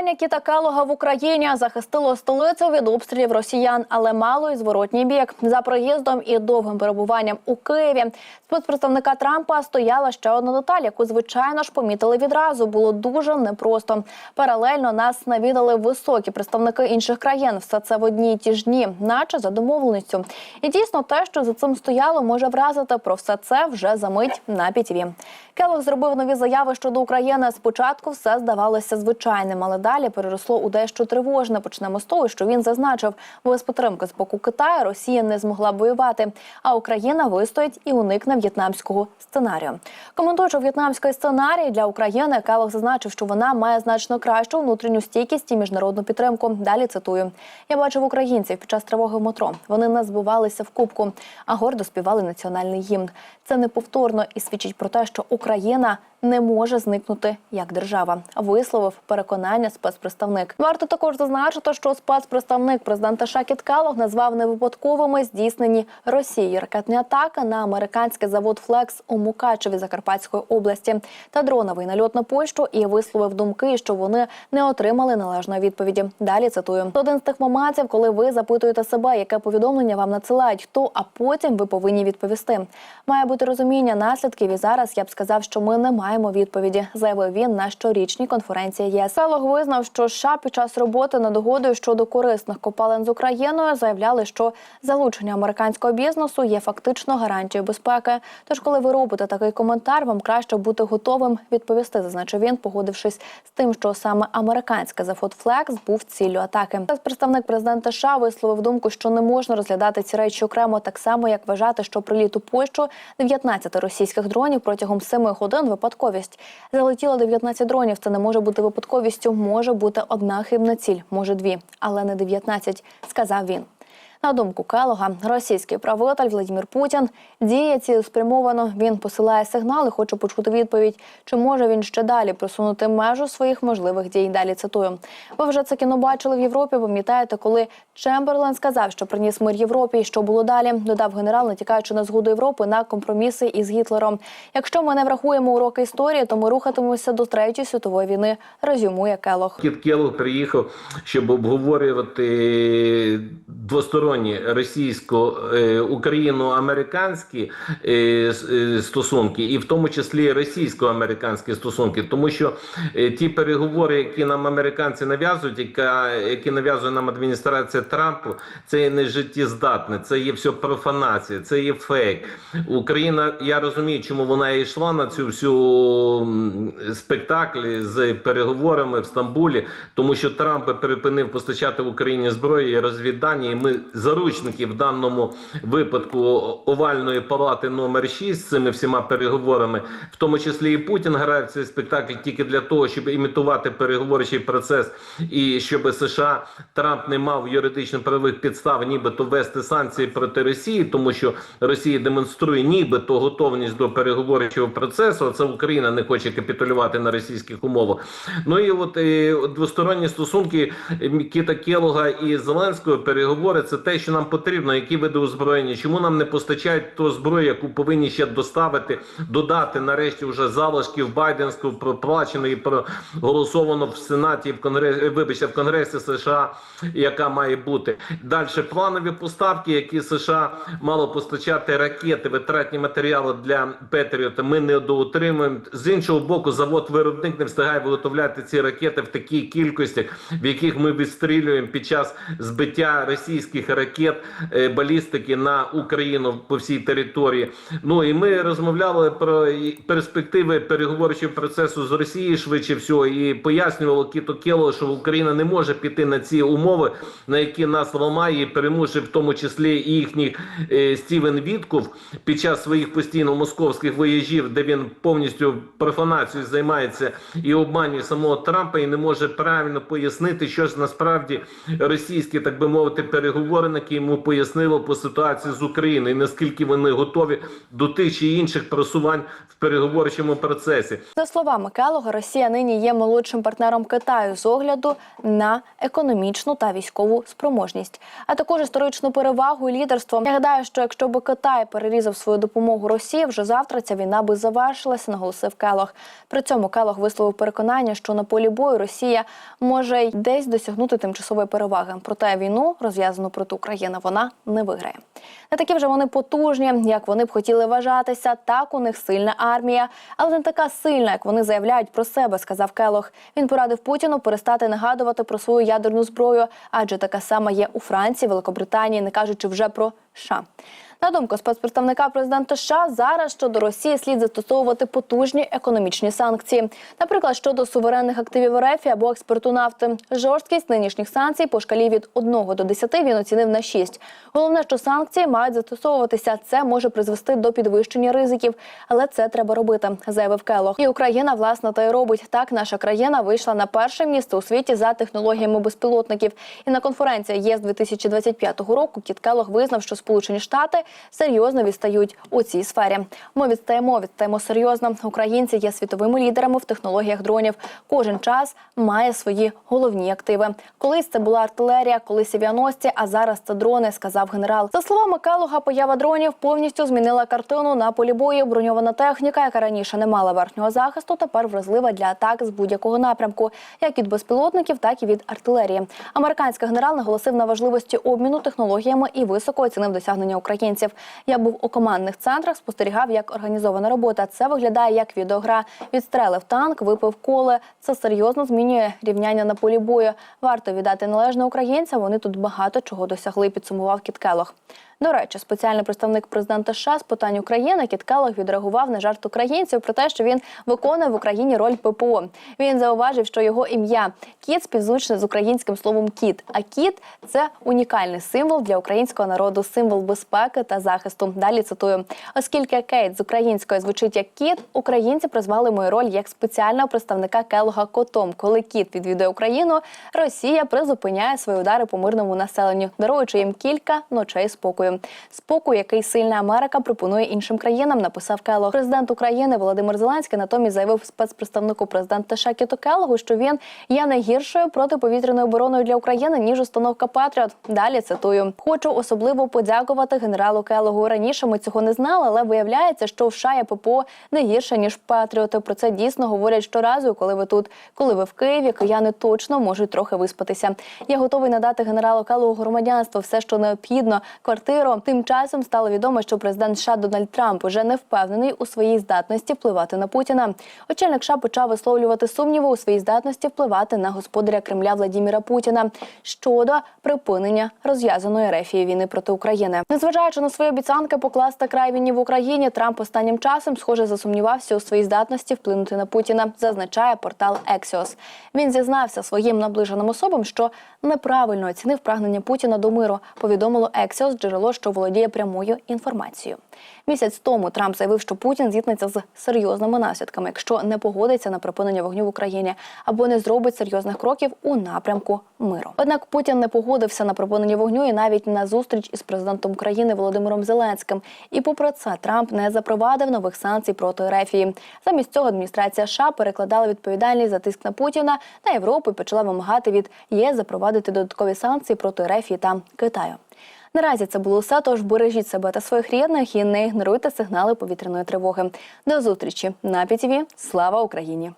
Перебування Кіта Келога в Україні захистило столицю від обстрілів росіян, але мало й зворотній бік. За проїздом і довгим перебуванням у Києві спецпредставника Трампа стояла ще одна деталь, яку звичайно ж помітили відразу. Було дуже непросто. Паралельно нас навідали високі представники інших країн. Все це в одні й ті ж дні, наче за домовленістю. І дійсно те, що за цим стояло, може вразити про все це вже за мить на пітві. Келог зробив нові заяви щодо України. Спочатку все здавалося звичайним, але далі переросло у дещо тривожне. Почнемо з того, що він зазначив, без підтримки з боку Китаю Росія не змогла воювати, а Україна вистоїть і уникне в'єтнамського сценарію. Коментуючи в'єтнамський сценарій для України, Келог зазначив, що вона має значно кращу внутрішню стійкість і міжнародну підтримку. Далі цитую: я бачив українців під час тривоги в метро. Вони не збивалися в кубку, а гордо співали національний гімн. Це неповторно і свідчить про те, що Україна не може зникнути як держава. Висловив переконання спецпредставник. Варто також зазначити, що спецпредставник президента Шакіт Келог назвав невипадковими здійснені Росією ракетні атаки на американський завод Флекс у Мукачеві Закарпатської області та дроновий нальот на Польщу і висловив думки, що вони не отримали належної відповіді. Далі цитую один з тих моментів, коли ви запитуєте себе, яке повідомлення вам надсилають, хто, а потім ви повинні відповісти. Має бути розуміння наслідків. І зараз я б сказав, що ми не маємо відповіді, заявив він на щорічній конференції ЄС. Селог визнав, що США під час роботи над угодою щодо корисних копалин з Україною заявляли, що залучення американського бізнесу є фактично гарантією безпеки. Тож, коли ви робите такий коментар, вам краще бути готовим відповісти, зазначив він, погодившись з тим, що саме американський завод Флекс був ціллю атаки. Представник президента США висловив думку, що не можна розглядати ці речі окремо, так само як вважати, що приліт у Польщу 19 російських дронів протягом 7 годин випадковість. Залетіло 19 дронів. Це не може бути випадковістю. Може бути одна хибна ціль, може дві, але не 19, сказав він. На думку Келога, російський правитель Владимир Путін діє цілеспрямовано. Він посилає сигнали, хоче почути відповідь, чи може він ще далі просунути межу своїх можливих дій. Далі цитую. Ви вже це кіно бачили в Європі. Пам'ятаєте, коли Чемберлен сказав, що приніс мир Європі, і що було далі? Додав генерал, натякаючи на згоду Європи на компроміси із Гітлером. Якщо ми не врахуємо уроки історії, то ми рухатимемося до третьої світової війни. Резюмує Келог. Кіт Келлог приїхав, щоб обговорювати двосторонні російсько-україно-американські е, с- е, стосунки, і в тому числі російсько-американські стосунки, тому що е, ті переговори, які нам американці нав'язують, яка, які нав'язує нам адміністрація Трампу, це є не життєздатне, це є все профанація, це є фейк. Україна, я розумію, чому вона йшла на цю всю спектаклі з переговорами в Стамбулі, тому що Трамп припинив постачати в Україні зброю і розвіддані. І ми заручники в даному випадку овальної палати номер 6 з цими всіма переговорами, в тому числі і Путін грає в цей спектакль тільки для того, щоб імітувати переговорчий процес, і щоб США Трамп не мав юридично правових підстав, нібито ввести санкції проти Росії, тому що Росія демонструє нібито готовність до переговорчого процесу. а Це Україна не хоче капітулювати на російських умовах. Ну і от е, двосторонні стосунки Кіта Келога і Зеленського переговори це те, що нам потрібно, які види озброєння, чому нам не постачають ту зброю, яку повинні ще доставити, додати нарешті вже залишків Байденського проплачено і проголосовано в Сенаті в Конгресі, вибачте, в Конгресі США, яка має бути далі. Планові поставки, які США мало постачати ракети, витратні матеріали для Петріота. Ми не доотримуємо. З іншого боку, завод виробник не встигає виготовляти ці ракети в такій кількості, в яких ми відстрілюємо під час збиття російських ракет е, балістики на Україну по всій території. Ну і ми розмовляли про перспективи переговорчого процесу з Росією швидше всього, і пояснювало Кіто Кело, що Україна не може піти на ці умови, на які нас ламає і примушує в тому числі і їхній е, Стівен Вітков під час своїх постійно московських вояжів, де він повністю профанацією займається і обманює самого Трампа, і не може правильно пояснити, що ж насправді російські, так би мовити, переговори перемовинах йому пояснили по ситуації з Україною, і наскільки вони готові до тих чи інших просувань в переговорчому процесі. За словами Келога, Росія нині є молодшим партнером Китаю з огляду на економічну та військову спроможність, а також історичну перевагу і лідерство. Я гадаю, що якщо би Китай перерізав свою допомогу Росії, вже завтра ця війна би завершилася, наголосив Келог. При цьому Келог висловив переконання, що на полі бою Росія може й десь досягнути тимчасової переваги. Проте війну, розв'язану проти України, вона не виграє. Не такі вже вони потужні, як вони б хотіли вважатися. Так у них сильна армія, але не така сильна, як вони заявляють про себе, сказав Келох. Він порадив Путіну перестати нагадувати про свою ядерну зброю, адже така сама є у Франції, Великобританії, не кажучи вже про США. На думку спецпредставника президента США, зараз щодо Росії слід застосовувати потужні економічні санкції, наприклад, щодо суверенних активів РФ або експорту нафти. Жорсткість нинішніх санкцій по шкалі від 1 до 10 він оцінив на 6. Головне, що санкції мають застосовуватися. Це може призвести до підвищення ризиків, але це треба робити, заявив Келох. І Україна власне та й робить так. Наша країна вийшла на перше місце у світі за технологіями безпілотників. І на конференції ЄС 2025 року Кіт Келох визнав, що Сполучені Штати серйозно відстають у цій сфері. Ми відстаємо, відстаємо серйозно. Українці є світовими лідерами в технологіях дронів. Кожен час має свої головні активи. Колись це була артилерія, колись авіаносці, а зараз це дрони, сказав генерал. За словами Келога, поява дронів повністю змінила картину на полі бою. Броньована техніка, яка раніше не мала верхнього захисту, тепер вразлива для атак з будь-якого напрямку, як від безпілотників, так і від артилерії. Американський генерал наголосив на важливості обміну технологіями і високо оцінив досягнення українців. Я був у командних центрах, спостерігав, як організована робота. Це виглядає як відеогра. Відстрелив танк, випив коле. Це серйозно змінює рівняння на полі бою. Варто віддати належне українцям. Вони тут багато чого досягли. Підсумував Кіт Келох. До речі, спеціальний представник президента США з питань України Кіт Келох відреагував на жарт українців про те, що він виконує в Україні роль ППО. Він зауважив, що його ім'я кіт співзвучне з українським словом кіт. А кіт це унікальний символ для українського народу, символ безпеки та захисту. Далі цитую: оскільки Кейт з української звучить як кіт, українці призвали мою роль як спеціального представника Келога котом. Коли кіт відвідує Україну, Росія призупиняє свої удари по мирному населенню, даруючи їм кілька ночей спокою. Спокою, який сильна Америка пропонує іншим країнам, написав Келог. Президент України Володимир Зеленський натомість заявив спецпредставнику президента США Кіту Келогу, що він є найгіршою протиповітряною обороною для України ніж установка Патріот. Далі цитую: хочу особливо подякувати генералу Келогу. Раніше ми цього не знали, але виявляється, що в США є ППО не гірше ніж Патріоти. Про це дійсно говорять щоразу, коли ви тут, коли ви в Києві, кияни точно можуть трохи виспатися. Я готовий надати генералу Келогу громадянство, все, що необхідно, квартиру. Тим часом стало відомо, що президент США Дональд Трамп уже не впевнений у своїй здатності впливати на Путіна. Очільник США почав висловлювати сумніви у своїй здатності впливати на господаря Кремля Владіміра Путіна щодо припинення розв'язаної рефії війни проти України. Незважаючи свої обіцянки покласти край війні в Україні, Трамп останнім часом, схоже, засумнівався у своїй здатності вплинути на Путіна. Зазначає портал Ексіос. Він зізнався своїм наближеним особам, що неправильно оцінив прагнення Путіна до миру. Повідомило Ексіос джерело, що володіє прямою інформацією. Місяць тому Трамп заявив, що Путін зіткнеться з серйозними наслідками, якщо не погодиться на припинення вогню в Україні або не зробить серйозних кроків у напрямку миру. Однак Путін не погодився на припинення вогню і навіть на зустріч із президентом України Володимиром Зеленським. І попри це Трамп не запровадив нових санкцій проти Ерефії. Замість цього адміністрація США перекладала відповідальність за тиск на Путіна на Європу і почала вимагати від ЄС запровадити додаткові санкції проти Ерефії та Китаю. Наразі це було все. Тож бережіть себе та своїх рідних і не ігноруйте сигнали повітряної тривоги. До зустрічі на ПІТІВІ. Слава Україні!